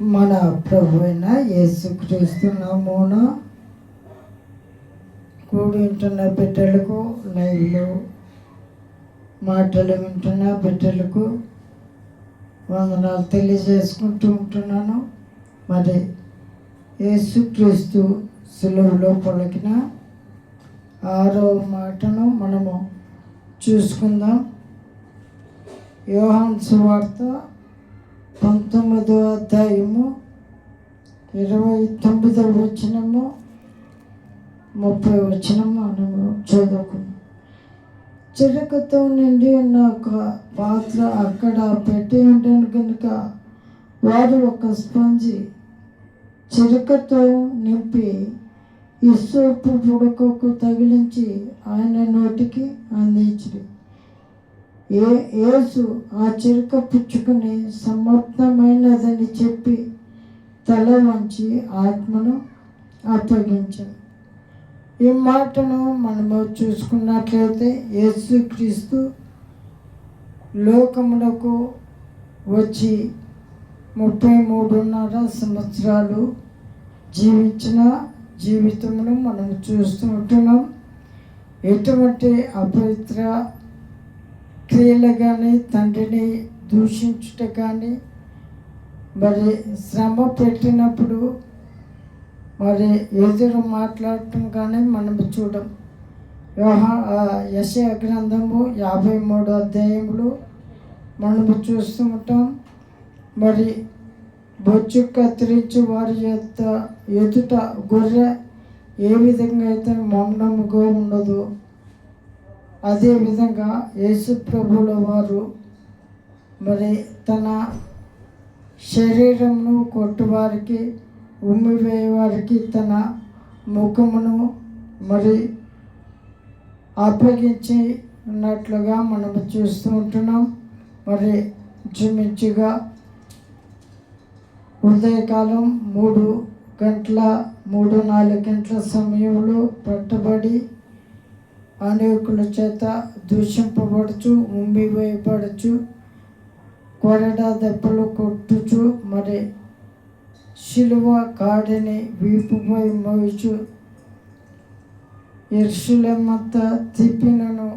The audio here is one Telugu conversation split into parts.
మన ప్రభు అయిన యేసుక్రీస్తు కూడింటున్న కూడి బిడ్డలకు లైవ్లో మాటలు వింటున్న బిడ్డలకు వందనాలు తెలియజేసుకుంటూ ఉంటున్నాను. మరి యేసుక్రీస్తు సులువులో పలికిన ఆరో మాటను మనము చూసుకుందాం. యోహాన్ సువార్త పంతొమ్మిదో అధ్యాయము ఇరవై తొమ్మిదో వచనము ముప్పై వచనము మనము చదువుకున్నాం చిలకతో నిండి ఉన్న ఒక పాత్ర అక్కడ పెట్టి ఉంటాను కనుక వారు ఒక స్పంజి చిరకతో నింపి ఇసోపు పుడకకు తగిలించి ఆయన నోటికి అందించి ఏ యేసు ఆ చిరుక పుచ్చుకుని సమర్థమైనదని చెప్పి తల వంచి ఆత్మను అప్పగించాడు. ఈ మాటను మనము చూసుకున్నట్లయితే యేసుక్రీస్తు లోకములకు వచ్చి ముప్పై మూడున్నర సంవత్సరాలు జీవించిన జీవితమును మనం చూస్తూ ఉంటున్నాం. ఎటువంటి అపవిత్ర క్రియలు కానీ తండ్రిని దూషించుట కానీ మరి శ్రమ పెట్టినప్పుడు మరి ఎదురు మాట్లాడటం కానీ మనం చూడం. వ్యవహా యశ గ్రంథము యాభై మూడు అధ్యాయములు మనము చూస్తూ ఉంటాం. మరి బొచ్చు కత్తిరించి వారి యొక్క ఎదుట గొర్రె ఏ విధంగా అయితే మౌనముగా ఉండదు అదేవిధంగా యేసు ప్రభుల వారు మరి తన శరీరమును కొట్టువారికి ఉమ్మివేయవారికి తన ముఖమును మరి అప్పగించి ఉన్నట్లుగా మనం చూస్తూ ఉంటున్నాం. మరి ఇంచుమించుగా ఉదయకాలం మూడు గంటల మూడు నాలుగు గంటల సమయంలో పట్టబడి అనేకుల చేత దూషింపబడుచు ఉమ్మివేయబడుచు కొరడ దెబ్బలు కొట్టుచు మరి శిలువ కాడిని వీపుపై మోయిచు ఇర్షులమంతా తిప్పినను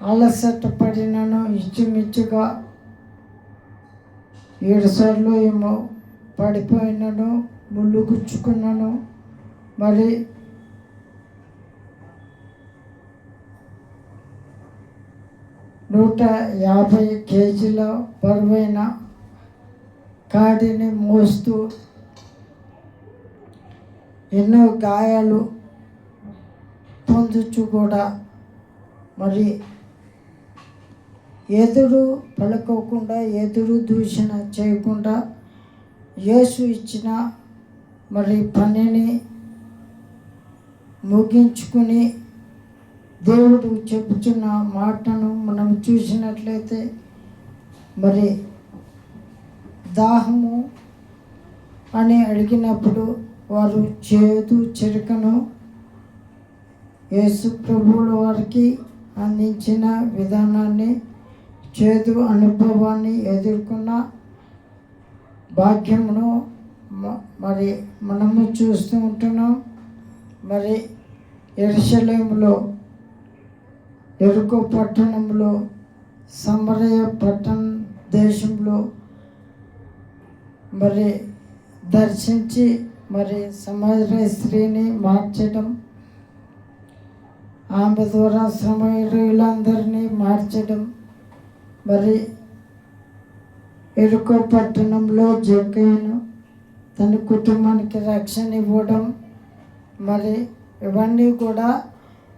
అలసట పడినను ఇచ్చుమిచ్చుగా ఏడుసార్లు ఏమో పడిపోయినను ముళ్ళు గుచ్చుకున్నాను మరి నూట యాభై కేజీల బరువైన కాడిని మోస్తూ ఎన్నో గాయాలు పొందుచు కూడా మరి ఎదురు పలుకోకుండా ఎదురు దూషణ చేయకుండా యేసు ఇచ్చిన మరి పనిని ముగించుకుని దేవుడు చెబుతున్న మాటను మనం చూసినట్లయితే మరి దాహము అని అడిగినప్పుడు వారు చేదు చెరుకను యేసు ప్రభువుల వారికి అందించిన విధానాన్ని చేదు అనుభవాన్ని ఎదుర్కొన్న భాగ్యమును మరి మనము చూస్తూ ఉంటున్నాం. మరి ఎరుసలేములో ఎరుకో పట్టణంలో సమరయ పట్టణ దేశంలో మరి దర్శించి మరి సమాజ స్త్రీని మార్చడం ఆమె ద్వారా సమయులందరినీ మార్చడం మరి ఎరుకో పట్టణంలో జగ్గయ్యను తన కుటుంబానికి రక్షణ ఇవ్వడం మరి ఇవన్నీ కూడా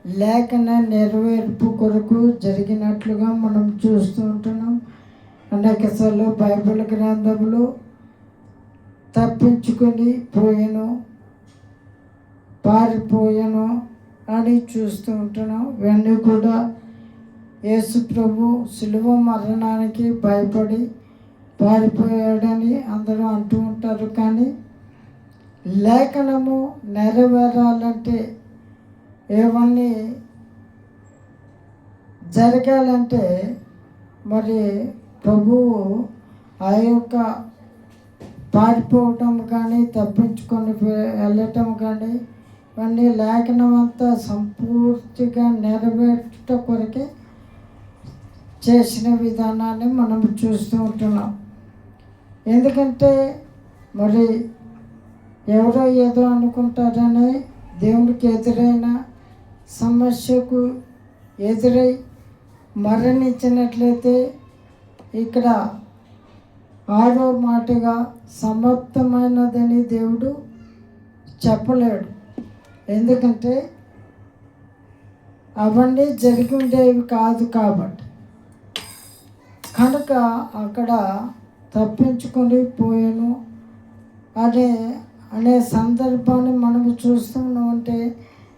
లేఖన నెరవేర్పు కొరకు జరిగినట్లుగా మనం చూస్తూ ఉంటున్నాం. అనేకసార్లు బైబిల్ గ్రంథంలో తప్పించుకొని పోయాను పారిపోయాను అని చూస్తూ ఉంటున్నాం. ఇవన్నీ కూడా యేసు ప్రభు సులువ మరణానికి భయపడి పారిపోయాడని అందరూ అంటూ ఉంటారు. కానీ లేఖనము నెరవేరాలంటే ఇవన్నీ జరగాలంటే మరి ప్రభువు ఆ యొక్క పారిపోవటం కానీ తప్పించుకొని వెళ్ళటం కానీ ఇవన్నీ లేఖనం అంతా సంపూర్తిగా నెరవేర్చుట కొరకే చేసిన విధానాన్ని మనం చూస్తూ ఉంటున్నాం. ఎందుకంటే మరి ఎవరో ఏదో అనుకుంటారని దేవుడికి ఎదురైన సమస్యకు ఎదురై మరణించినట్లయితే ఇక్కడ ఆరో మాటగా సమర్థమైనదని దేవుడు చెప్పలేడు. ఎందుకంటే అవన్నీ జరిగి ఉండేవి కాదు కాబట్టి. కనుక అక్కడ తప్పించుకొని పోయాను. అనే అనే సందర్భాన్ని మనం చూస్తున్నామంటే అంటే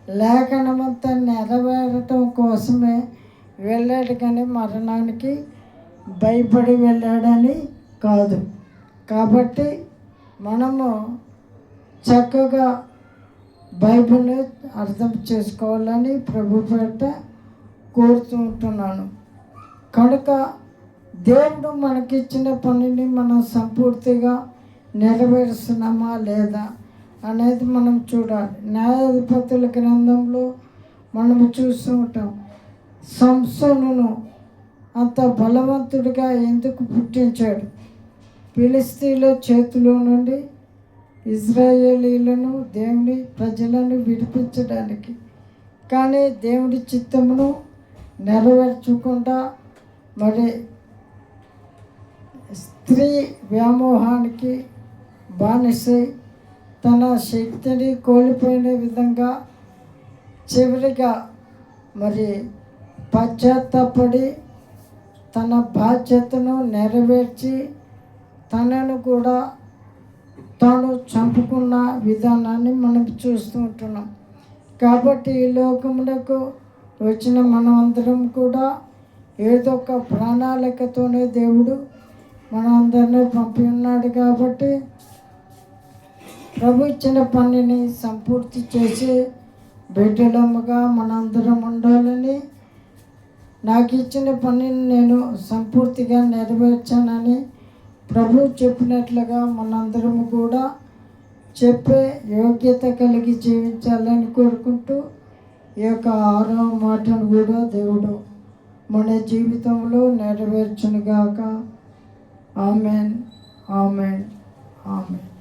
లేఖనమంతా నెరవేరటం కోసమే వెళ్ళాడు కానీ మరణానికి భయపడి వెళ్ళాడని కాదు. కాబట్టి మనము చక్కగా బైబిల్ని అర్థం చేసుకోవాలని ప్రభు పేట కోరుతూ ఉంటున్నాను. కనుక దేవుడు మనకిచ్చిన పనిని మనం సంపూర్తిగా నెరవేరుస్తున్నామా లేదా అనేది మనం చూడాలి. న్యాయాధిపతుల గ్రంథంలో మనం చూస్తూ ఉంటాం సంసోనును అంత బలవంతుడిగా ఎందుకు పుట్టించాడు? ఫిలిస్తీన్ల చేతిలో నుండి ఇజ్రాయేలీలను దేవుని ప్రజలను విడిపించడానికి. కానీ దేవుడి చిత్తమును నెరవేర్చకుండా మరి స్త్రీ వ్యామోహానికి బానిసై తన శక్తిని కోల్పోయిన విధంగా చివరిగా మరి పశ్చాత్తాపడి తన బాధ్యతను నెరవేర్చి తనను కూడా తాను చంపుకున్న విధానాన్ని మనం చూస్తూ ఉంటున్నాం. కాబట్టి ఈ లోకమునకు వచ్చిన మనమందరం కూడా ఏదో ఒక ప్రణాళికతోనే దేవుడు మనందరినీ పంపి ఉన్నాడు కాబట్టి ప్రభు ఇచ్చిన పనిని సంపూర్తి చేసి బిడ్డలముగా మనందరం ఉండాలని నాకు ఇచ్చిన పనిని నేను సంపూర్తిగా నెరవేర్చానని ప్రభు చెప్పినట్లుగా మనందరము కూడా చెప్పే యోగ్యత కలిగి జీవించాలని కోరుకుంటూ ఈ యొక్క ఆరవ మాటను కూడా దేవుడు మన జీవితంలో నెరవేర్చునుగాక. Amen amen amen.